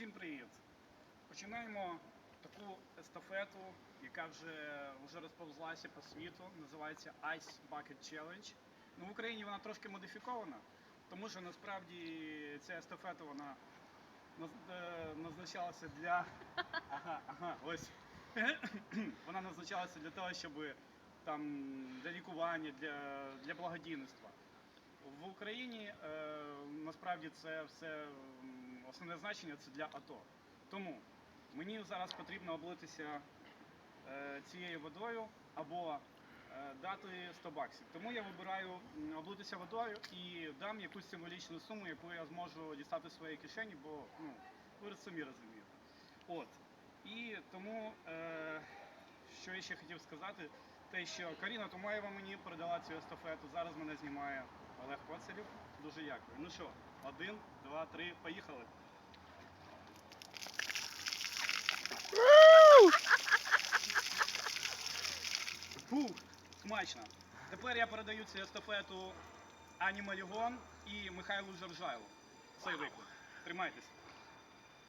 Всім привіт! Починаємо таку естафету, яка вже, вже розповзлася по світу. Називається Ice Bucket Challenge. Ну, в Україні вона трошки модифікована, тому що насправді ця естафета вона е, назначалася для. Ага, ага, ось. вона назначалася для того, щоб там для лікування, для, для благодійництва. В Україні е, насправді це все основне значення це для АТО. Тому мені зараз потрібно облитися е, цією водою або е, дати 100 баксів. Тому я вибираю облитися водою і дам якусь символічну суму, яку я зможу дістати з своєї кишені, бо ну, ви самі розумієте. От. І тому, е, що я ще хотів сказати, те, що Каріна Томаєва мені передала цю естафету. Зараз мене знімає Олег Коцелів. Дуже дякую. Ну що, один, два, три, поїхали. Фух, смачно. Тепер я передаю цю естафету Ані Малігон і Михайлу Жоржайлу. Цей виклик. Тримайтесь.